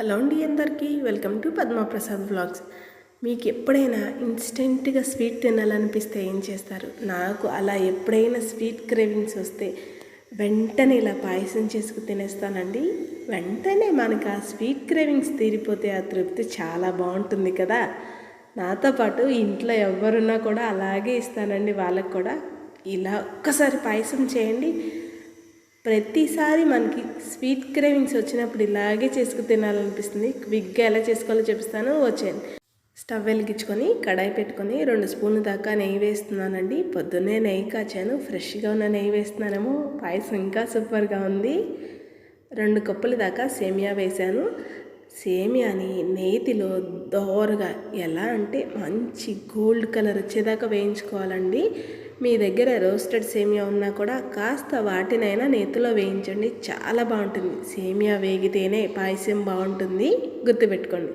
Hello అండి అందరికీ welcome to Padma Prasad vlogs. మీకు ఎప్పుడైనా ఇన్స్టెంట్గా స్వీట్ తినాలనిపిస్తే ఏం చేస్తారు? నాకు అలా ఎప్పుడైనా స్వీట్ క్రేవింగ్స్ వస్తే వెంటనే ఇలా పాయసం చేసుకు తినేస్తానండి. వెంటనే మనకు ఆ స్వీట్ క్రేవింగ్స్ తీరిపోతే ఆ తృప్తి చాలా బాగుంటుంది కదా. నాతో పాటు ఇంట్లో ఎవరున్నా కూడా అలాగే ఇస్తానండి వాళ్ళకు కూడా. ఇలా ఒక్కసారి పాయసం చేయండి. ప్రతిసారి మనకి స్వీట్ క్రేవింగ్స్ వచ్చినప్పుడు ఇలాగే చేసుకు తినాలనిపిస్తుంది. క్విక్గా ఎలా చేసుకోవాలో చూపిస్తాను. వచ్చేయండి స్టవ్ వెలిగించుకొని కడాయి పెట్టుకొని రెండు స్పూన్లు దాకా నెయ్యి వేస్తున్నానండి. పొద్దున్నే నెయ్యి కాచాను. ఫ్రెష్గా ఉన్న నెయ్యి వేస్తున్నానేమో. పాయసం ఇంకా సూపర్గా ఉంది. రెండు కప్పుల దాకా సేమియా వేశాను. సేమియాని నేతిలో దోరగా ఎలా అంటే మంచి గోల్డ్ కలర్ వచ్చేదాకా వేయించుకోవాలండి. మీ దగ్గర రోస్టెడ్ సేమియా ఉన్నా కూడా కాస్త వాటినైనా నేతిలో వేయించండి. చాలా బాగుంటుంది. సేమియా వేగితేనే పాయసం బాగుంటుంది. గుర్తుపెట్టుకోండి.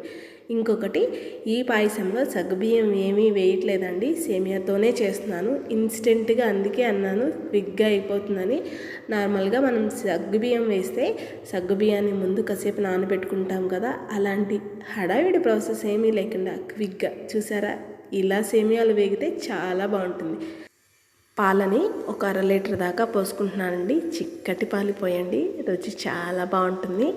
ఇంకొకటి ఈ పాయసంలో సగ్గుబియ్యం ఏమీ వేయట్లేదండి. సేమియాతోనే చేస్తున్నాను. ఇన్స్టెంట్గా అందుకే అన్నాను. క్విక్గా అయిపోతుందని. నార్మల్గా మనం సగ్గుబియ్యం వేస్తే సగ్గుబియ్యాన్ని ముందు కాసేపు నానబెట్టుకుంటాం కదా. అలాంటి హడావిడి ప్రాసెస్ ఏమీ లేకుండా క్విక్గా. చూసారా? ఇలా సేమియాలు వేగితే చాలా బాగుంటుంది. పాలని ఒక అర లీటర్ దాకా పోసుకుంటున్నానండి. చిక్కటి పాలు పోయండి. రుచి చాలా బాగుంటుంది.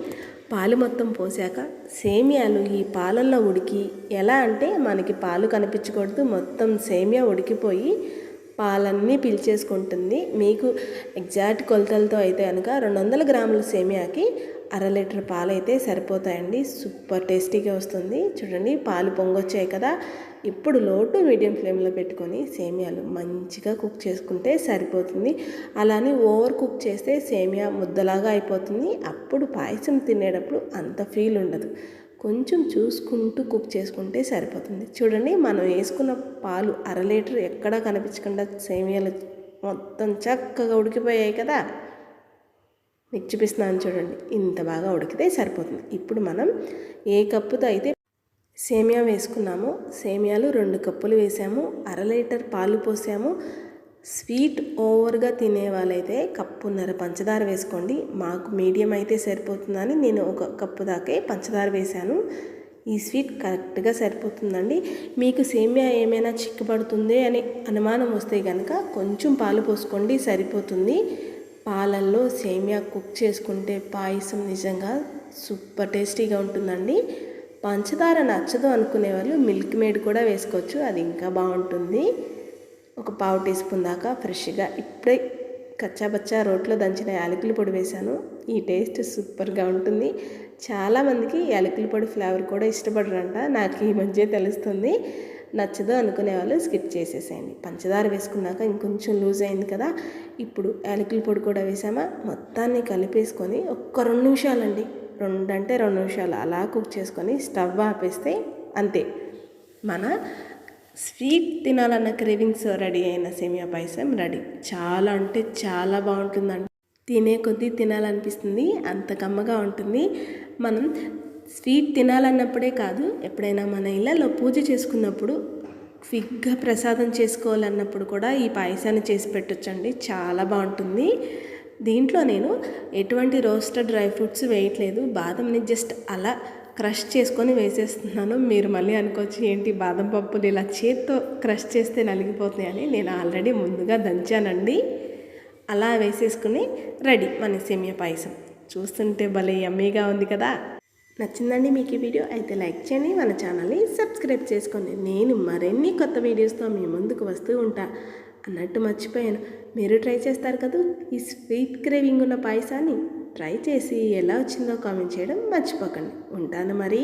పాలు మొత్తం పోసాక సేమియాలు ఈ పాలల్లో ఉడికి ఎలా అంటే మనకి పాలు కనిపించకూడదు. మొత్తం సేమియా ఉడికిపోయి పాలన్నీ పీల్చేసుకుంటుంది. మీకు ఎగ్జాక్ట్ కొలతలతో అయితే కనుక రెండు వందల గ్రాముల సేమియాకి అర లీటర్ పాలు అయితే సరిపోతాయండి. సూపర్ టేస్టీగా వస్తుంది. చూడండి పాలు పొంగొచ్చాయి కదా. ఇప్పుడు లోటు మీడియం ఫ్లేమ్లో పెట్టుకొని సేమియాలు మంచిగా కుక్ చేసుకుంటే సరిపోతుంది. అలానే ఓవర్ కుక్ చేస్తే సేమియా ముద్దలాగా అయిపోతుంది. అప్పుడు పాయసం తినేటప్పుడు అంత ఫీల్ ఉండదు. కొంచెం చూసుకుంటూ కుక్ చేసుకుంటే సరిపోతుంది. చూడండి మనం వేసుకున్న పాలు అర లీటర్ ఎక్కడా కనిపించకుండా సేమియాలు మొత్తం చక్కగా ఉడికిపోయాయి కదా. మీకు చూపిస్తున్నాను చూడండి. ఇంత బాగా ఉడికితే సరిపోతుంది. ఇప్పుడు మనం ఏ కప్పుతో అయితే సేమియా వేసుకున్నామో సేమియాలు రెండు కప్పులు వేసాము అర లీటర్ పాలు పోసాము. స్వీట్ ఓవర్గా తినే వాళ్ళైతే కప్పున్నర పంచదార వేసుకోండి. మాకు మీడియం అయితే సరిపోతుందని నేను ఒక కప్పు దాకే పంచదార వేశాను ఈ స్వీట్ కరెక్ట్గా సరిపోతుందండి. మీకు సేమియా ఏమైనా చిక్కుపడుతుంది అని అనుమానం వస్తే కనుక కొంచెం పాలు పోసుకోండి సరిపోతుంది. పాలల్లో సేమియా కుక్ చేసుకుంటే పాయసం నిజంగా సూపర్ టేస్టీగా ఉంటుందండి. పంచదార నచ్చదు అనుకునే వాళ్ళు మిల్క్ మేడ్ కూడా వేసుకోవచ్చు అది ఇంకా బాగుంటుంది. ఒక పావు టీ స్పూన్ దాకా ఫ్రెష్గా ఇప్పుడే కచ్చాబచ్చా రోట్లో దంచిన యాలకుల పొడి వేశాను. ఈ టేస్ట్ సూపర్గా ఉంటుంది. చాలామందికి యాలకుల పొడి ఫ్లేవర్ కూడా ఇష్టపడరంట నాకు ఈ మధ్య తెలుస్తుంది. నచ్చదు అనుకునే వాళ్ళు స్కిప్ చేసేసేయండి. పంచదార వేసుకున్నాక ఇంకొంచెం లూజ్ అయింది కదా ఇప్పుడు యాలకుల పొడి కూడా వేసామా? మొత్తాన్ని కలిపేసుకొని ఒక్క రెండు నిమిషాలండి. రెండు అంటే రెండు నిమిషాలు అలా కుక్ చేసుకొని స్టవ్ ఆపేస్తే అంతే. మన స్వీట్ తినాలన్న క్రేవింగ్స్ రెడీ అయిన సేమియా పాయసం రెడీ. చాలా అంటే చాలా బాగుంటుందండి. తినే కొద్దీ తినాలనిపిస్తుంది అంత కమ్మగా ఉంటుంది. మనం స్వీట్ తినాలన్నప్పుడే కాదు ఎప్పుడైనా మన ఇళ్ళలో పూజ చేసుకున్నప్పుడు క్విక్గా ప్రసాదం చేసుకోవాలన్నప్పుడు కూడా ఈ పాయసాన్ని చేసి పెట్టొచ్చండి. చాలా బాగుంటుంది. దీంట్లో నేను ఎటువంటి రోస్టెడ్ డ్రై ఫ్రూట్స్ వేయట్లేదు. బాదంని జస్ట్ అలా క్రష్ చేసుకొని వేసేస్తున్నాను. మీరు మళ్ళీ అనుకోవచ్చు ఏంటి బాదం పప్పులు ఇలా చేత్తో క్రష్ చేస్తే నలిగిపోతున్నాయని నేను ఆల్రెడీ ముందుగా దంచానండి. అలా వేసేసుకుని రెడీ మన సేమియా పాయసం. చూస్తుంటే భలే యమ్మీగా ఉంది కదా! నచ్చిందండి మీకు ఈ వీడియో అయితే లైక్ చేయండి మన ఛానల్ని సబ్స్క్రైబ్ చేసుకోండి. నేను మరిన్ని కొత్త వీడియోస్తో మీ ముందుకు వస్తూ ఉంటా. అన్నట్టు మర్చిపోయాను. మీరు ట్రై చేస్తారు కదా? ఈ స్వీట్ క్రేవింగ్ ఉన్న పాయసాన్ని ట్రై చేసి ఎలా వచ్చిందో కామెంట్ చేయడం మర్చిపోకండి. ఉంటాను మరి.